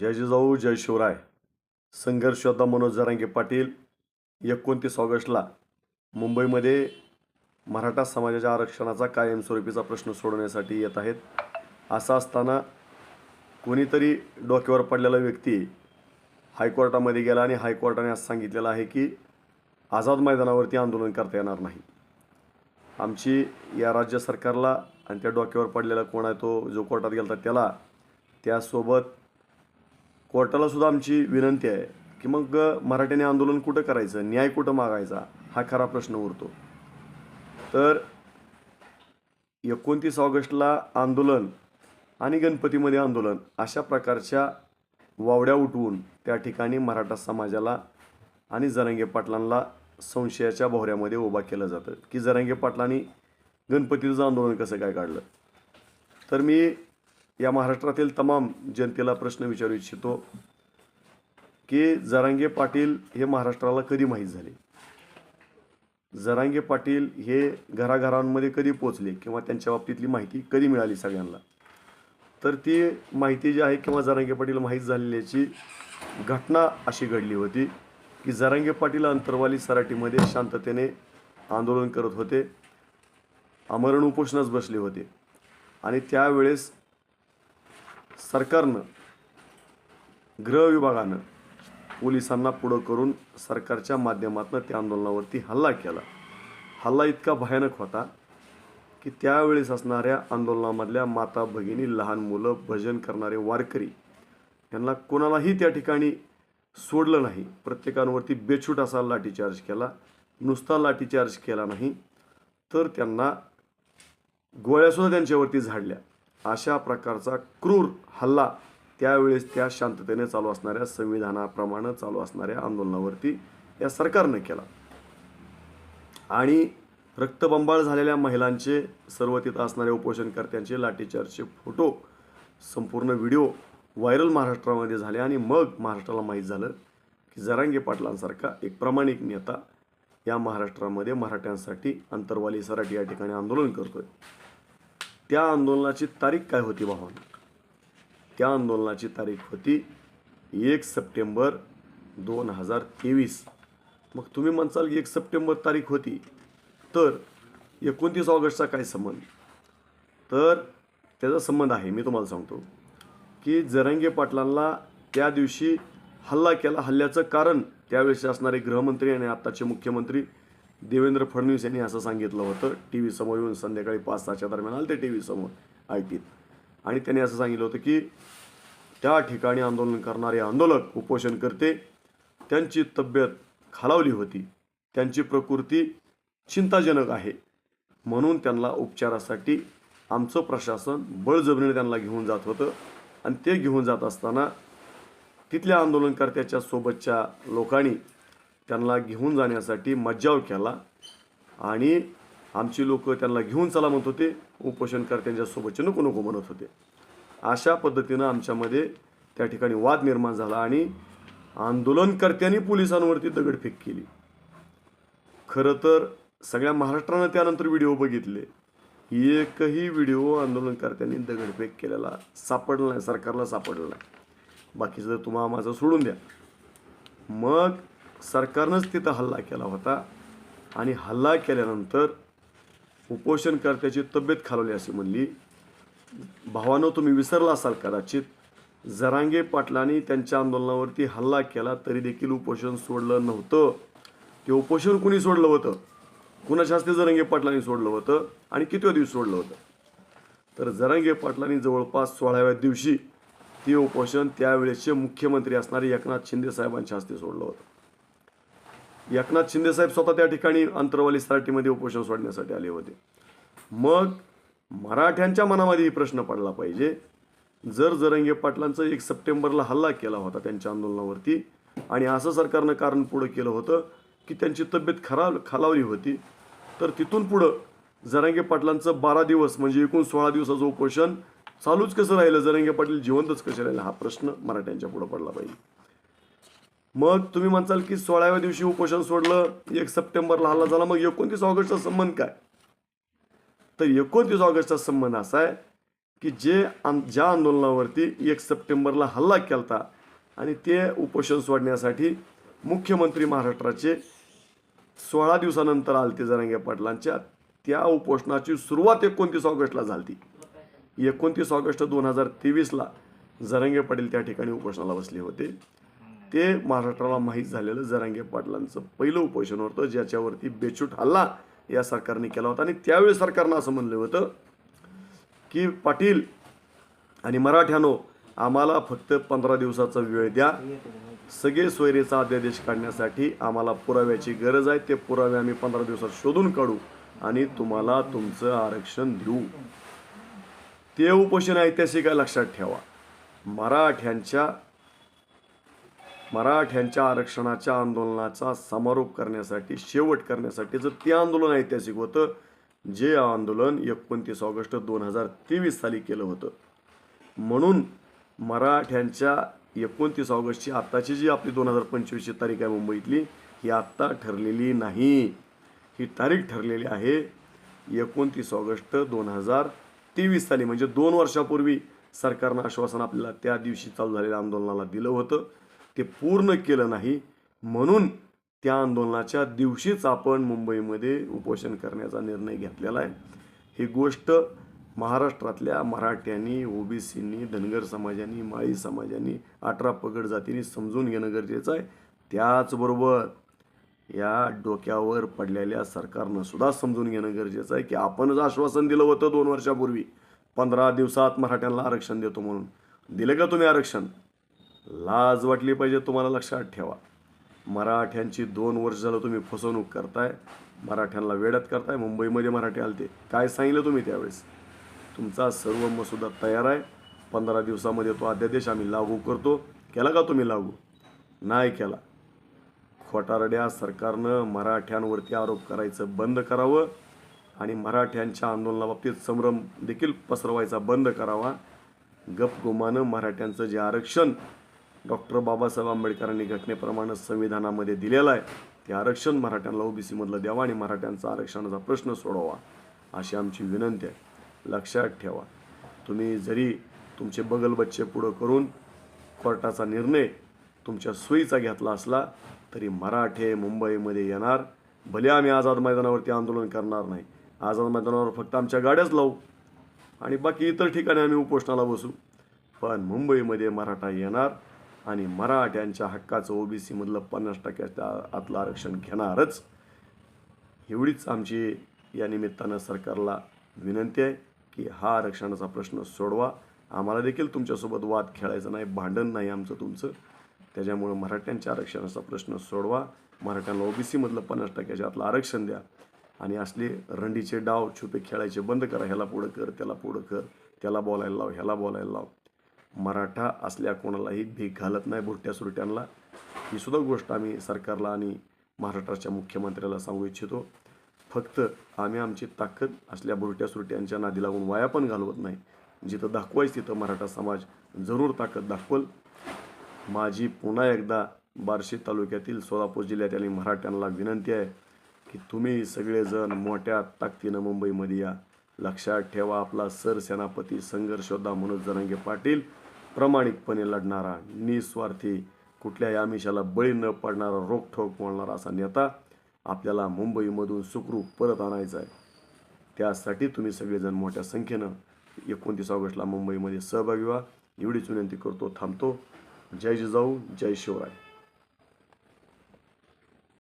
जय जिजाऊ जय शिवराय संघर्ष योद्धा मनोज जरांगे पाटील एकोणतीस ऑगस्टला मुंबईमध्ये मराठा समाजाच्या आरक्षणाचा कायमस्वरूपीचा प्रश्न सोडवण्यासाठी येत आहेत. असं असताना कोणीतरी डोक्यावर पडलेला व्यक्ती हायकोर्टामध्ये गेला आणि हायकोर्टाने असं सांगितलेलं आहे की आझाद मैदानावरती आंदोलन करता येणार नाही. आमची या राज्य सरकारला आणि त्या डोक्यावर पडलेला कोण आहे तो जो कोर्टात गेला त्याला त्यासोबत कोर्टाला सुद्धा आमची विनंती आहे की मग मराठ्याने आंदोलन कुठं करायचं न्याय कुठं मागायचा हा खरा प्रश्न उरतो. तर एकोणतीस ऑगस्टला आंदोलन आणि गणपतीमध्ये आंदोलन अशा प्रकारच्या वावड्या उठवून त्या ठिकाणी मराठा समाजाला आणि जरंगे पाटलांना संशयाच्या भोवऱ्यामध्ये उभा केलं जातं. की जरंगे पाटलांनी गणपतीचं आंदोलन कसं काय काढलं? तर मी या महाराष्ट्रातील तमाम जनतेला प्रश्न विचारू इच्छितो की जरांगे पाटील हे महाराष्ट्राला कधी माहीत झाले? जरांगे पाटील हे घराघरांमध्ये कधी पोचले किंवा त्यांच्या बाबतीतली माहिती कधी मिळाली सगळ्यांना? तर ती माहिती जी आहे किंवा जरांगे पाटील माहीत झालेल्याची घटना अशी घडली होती की जरांगे पाटील अंतरवाली सराटीमध्ये शांततेने आंदोलन करत होते आमरण उपोषणास बसले होते आणि त्यावेळेस सरकारनं गृह विभागानं पोलिसांना पुढं करून सरकारच्या माध्यमातून त्या आंदोलनावरती हल्ला केला. हल्ला इतका भयानक होता की त्यावेळेस असणाऱ्या आंदोलनामधल्या माता भगिनी लहान मुलं भजन करणारे वारकरी यांना कोणालाही त्या ठिकाणी सोडलं नाही. प्रत्येकांवरती बेछूट असा लाठीचार्ज केला. नुसता लाठीचार्ज केला नाही. तर त्यांना गोळ्यासुद्धा त्यांच्यावरती झाडल्या. अशा प्रकारचा क्रूर हल्ला त्यावेळेस त्या शांततेने चालू असणाऱ्या संविधानाप्रमाणे चालू असणाऱ्या आंदोलनावरती या सरकारनं केला. आणि रक्तबंबाळ झालेल्या महिलांचे सर्व तिथं असणाऱ्या उपोषणकर्त्यांचे लाठीचार्जचे फोटो संपूर्ण व्हिडिओ व्हायरल महाराष्ट्रामध्ये झाले आणि मग महाराष्ट्राला माहीत झालं की जरांगे पाटलांसारखा एक प्रामाणिक नेता या महाराष्ट्रामध्ये मराठ्यांसाठी अंतरवाली सराटी या ठिकाणी आंदोलन करतोय. त्या आंदोलनाची तारीख काय होती भावांनो त्या आंदोलनाची तारीख होती एक सप्टेंबर दोन हजार तेवीस. मग तुम्ही म्हणसाल की एक सप्टेंबर तारीख होती. तर एकोणतीस ऑगस्टचा काय संबंध? तर त्याचा संबंध आहे मी तुम्हाला सांगतो की जरंगे पाटलांना त्या दिवशी हल्ला केला. हल्ल्याचं कारण त्यावेळेस असणारे गृहमंत्री आणि आत्ताचे मुख्यमंत्री देवेंद्र फडणवीस यांनी असं सांगितलं होतं टी व्ही समोर येऊन संध्याकाळी पाच सहाच्या दरम्यान आले ते टी व्ही समोर आय टीत आणि त्यांनी असं सांगितलं होतं की त्या ठिकाणी आंदोलन करणारे आंदोलक उपोषणकर्ते त्यांची तब्येत खालावली होती त्यांची प्रकृती चिंताजनक आहे म्हणून त्यांना उपचारासाठी आमचं प्रशासन बळजबरीने त्यांना घेऊन जात होतं. आणि ते घेऊन जात असताना तिथल्या आंदोलनकर्त्याच्या सोबतच्या लोकांनी त्यांना घेऊन जाण्यासाठी मज्जाव केला आणि आमची लोक त्यांना घेऊन चला म्हणत होते. उपोषणकर्त्यांच्या सोबतचे नको नको म्हणत होते. अशा पद्धतीनं आमच्यामध्ये त्या ठिकाणी वाद निर्माण झाला आणि आंदोलनकर्त्यांनी पोलिसांवरती दगडफेक केली. खरं तर सगळ्या महाराष्ट्रानं त्यानंतर व्हिडिओ बघितले. एकही व्हिडिओ आंदोलनकर्त्यांनी दगडफेक केलेला सापडला नाही सरकारला सापडला नाही. बाकीचं तुम्हाला माझं सोडून द्या. मग सरकारनंच तिथं हल्ला केला होता. आणि हल्ला केल्यानंतर उपोषणकर्त्याची तब्येत खालवली अशी म्हणली. भावानं तुम्ही विसरला असाल कदाचित. जरांगे पाटलांनी त्यांच्या आंदोलनावरती हल्ला केला तरी देखील उपोषण सोडलं नव्हतं. ते उपोषण कुणी सोडलं होतं? कुणाच्या हस्ते जरांगे पाटलांनी सोडलं होतं? आणि कितव्या दिवशी सोडलं होतं? तर जरांगे पाटलांनी जवळपास सोळाव्या दिवशी ते उपोषण त्यावेळेचे मुख्यमंत्री असणारे एकनाथ शिंदे साहेबांच्या हस्ते सोडलं होतं. एकनाथ शिंदेसाहेब स्वतः त्या ठिकाणी अंतरवाली सराटीमध्ये उपोषण सोडण्यासाठी आले होते. मग मराठ्यांच्या मनामध्येही प्रश्न पडला पाहिजे. जर जरंगे पाटलांचा एक सप्टेंबरला हल्ला केला होता त्यांच्या आंदोलनावरती आणि असं सरकारनं कारण पुढं केलं होतं की त्यांची तब्येत खराब खालावली होती तर तिथून पुढं जरांगे पाटलांचं बारा दिवस म्हणजे एकूण सोळा दिवसाचं उपोषण चालूच कसं राहिलं? जरांगे पाटील जिवंतच कसे राहिलं? हा प्रश्न मराठ्यांच्या पुढं पडला पाहिजे. मग तुम्ही म्हणसाल की सोळाव्या दिवशी उपोषण सोडलं एक सप्टेंबरला हल्ला झाला मग एकोणतीस ऑगस्टचा संबंध काय? तर एकोणतीस ऑगस्टचा संबंध असा आहे की जे ज्या आंदोलनावरती एक सप्टेंबरला हल्ला केलता आणि ते उपोषण सोडण्यासाठी मुख्यमंत्री महाराष्ट्राचे सोळा दिवसानंतर आलते जरांगे पाटलांच्या त्या उपोषणाची सुरुवात एकोणतीस ऑगस्टला झाली एकोणतीस ऑगस्ट दोन हजार तेवीसला जरंगे पाटील त्या ठिकाणी उपोषणाला बसले होते. ते महाराष्ट्राला माहीत झालेलं जरांगे पाटलांचं पहिलं उपोषण होतं ज्याच्यावरती बेछूट हल्ला या सरकारने केला होता. आणि त्यावेळी सरकारनं असं म्हणलं होतं की पाटील आणि मराठ्यानो आम्हाला फक्त पंधरा दिवसाचा वेळ द्या. सगळे सोयरेचा अध्यादेश काढण्यासाठी आम्हाला पुराव्याची गरज आहे. ते पुरावे आम्ही पंधरा दिवसात शोधून काढू आणि तुम्हाला तुमचं आरक्षण देऊ. ते उपोषण ऐतिहासिक आहे लक्षात ठेवा. मराठ्यांच्या मराठ्यांच्या आरक्षणाच्या आंदोलनाचा समारोप करण्यासाठी शेवट करण्यासाठीचं ते आंदोलन ऐतिहासिक होतं जे आंदोलन एकोणतीस ऑगस्ट दोन हजार तेवीस साली केलं होतं. म्हणून मराठ्यांच्या एकोणतीस ऑगस्टची आत्ताची जी आपली दोन हजार पंचवीसची तारीख आहे मुंबईतली ही आत्ता ठरलेली नाही. ही तारीख ठरलेली आहे एकोणतीस ऑगस्ट दोन हजार तेवीस साली. म्हणजे दोन वर्षापूर्वी सरकारनं आश्वासन आपल्याला त्या दिवशी चालू झालेल्या आंदोलनाला दिलं होतं. ते पूर्ण केलं नाही म्हणून त्या आंदोलनाच्या दिवशीच आपण मुंबईमध्ये उपोषण करण्याचा निर्णय घेतलेला आहे. ही गोष्ट महाराष्ट्रातल्या मराठ्यांनी ओबीसींनी धनगर समाजांनी माळी समाजांनी अठरा पगड जातींनी समजून घेणं गरजेचं आहे. त्याचबरोबर या डोक्यावर पडलेल्या सरकारनं सुद्धा समजून घेणं गरजेचं आहे की आपणच आश्वासन दिलं होतं दोन वर्षापूर्वी. पंधरा दिवसात मराठ्यांना आरक्षण देतो म्हणून. दिलं का तुम्ही आरक्षण? लाज वाटली पाहिजे तुम्हाला लक्षात ठेवा. मराठ्यांची दोन वर्ष झालं तुम्ही फसवणूक करताय मराठ्यांना वेड्यात करताय मुंबईमध्ये मराठी आलते. काय सांगितलं तुम्ही त्यावेळेस? तुमचा सर्व मसुदा तयार आहे. पंधरा दिवसामध्ये तो अध्यादेश आम्ही लागू करतो. केला का तुम्ही लागू? नाही केला. खोटारड्या सरकारनं मराठ्यांवरती आरोप करायचं बंद करावं आणि मराठ्यांच्या आंदोलनाबाबतीत संभ्रम देखील पसरवायचा बंद करावा. गपगुमानं मराठ्यांचं जे आरक्षण डॉक्टर बाबासाहेब आंबेडकरांनी घटनेप्रमाणे संविधानामध्ये दिलेलं आहे ते आरक्षण मराठ्यांना ओबीसीमधलं द्यावा आणि मराठ्यांचा आरक्षणाचा प्रश्न सोडवा अशी आमची विनंती आहे. लक्षात ठेवा. तुम्ही जरी तुमचे बगल बच्चे पुढं करून कोर्टाचा निर्णय तुमच्या सोयीचा घेतला असला तरी मराठे मुंबईमध्ये येणार. भले आम्ही आझाद मैदानावरती आंदोलन करणार नाही. आझाद मैदानावर फक्त आमच्या गाड्याच लावू आणि बाकी इतर ठिकाणी आम्ही उपोषणाला बसू. पण मुंबईमध्ये मराठा येणार. आणि मराठ्यांच्या हक्काचं ओबीसीमधलं पन्नास टक्क्याच्या आतलं आरक्षण घेणारच. एवढीच आमची या निमित्तानं सरकारला विनंती आहे की हा आरक्षणाचा प्रश्न सोडवा. आम्हाला देखील तुमच्यासोबत वाद खेळायचा नाही भांडण नाही आमचं तुमचं. त्याच्यामुळं मराठ्यांच्या आरक्षणाचा प्रश्न सोडवा. मराठ्यांना ओबीसीमधलं पन्नास टक्क्याच्या आतलं आरक्षण द्या. आणि असले रंडीचे डाव छुपे खेळायचे बंद करा ह्याला पुढं कर त्याला पुढं कर त्याला बोलायला लाव ह्याला बोलायला लाव. मराठा असल्या कोणालाही भीक घालत नाही बुरट्या सुरट्यांना. ही सुद्धा गोष्ट आम्ही सरकारला आणि महाराष्ट्राच्या मुख्यमंत्र्याला सांगू इच्छितो. फक्त आम्ही आमची ताकद असल्या बुरट्या सुरट्यांच्या नादी लागून वाया पण घालवत नाही. जिथं दाखवायच तिथं मराठा समाज जरूर ताकद दाखवल. माझी पुन्हा एकदा बार्शी तालुक्यातील सोलापूर जिल्ह्यातील मराठ्यांना विनंती आहे की तुम्ही सगळेजण मोठ्या ताकदीनं मुंबईमध्ये या. लक्षात ठेवा आपला सरसेनापती संघर्षोद्धा मनोज जरांगे पाटील प्रामाणिकपणे लढणारा निस्वार्थी कुठल्याही आमिषाला बळी न पडणारा रोखठोक बोलणारा असा नेता आपल्याला मुंबईमधून सुखरूप परत आणायचा आहे. त्यासाठी तुम्ही सगळेजण मोठ्या संख्येनं एकोणतीस ऑगस्टला मुंबईमध्ये सहभागी व्हा. एवढीच विनंती करतो थांबतो. जय जिजाऊ जय शिवराय.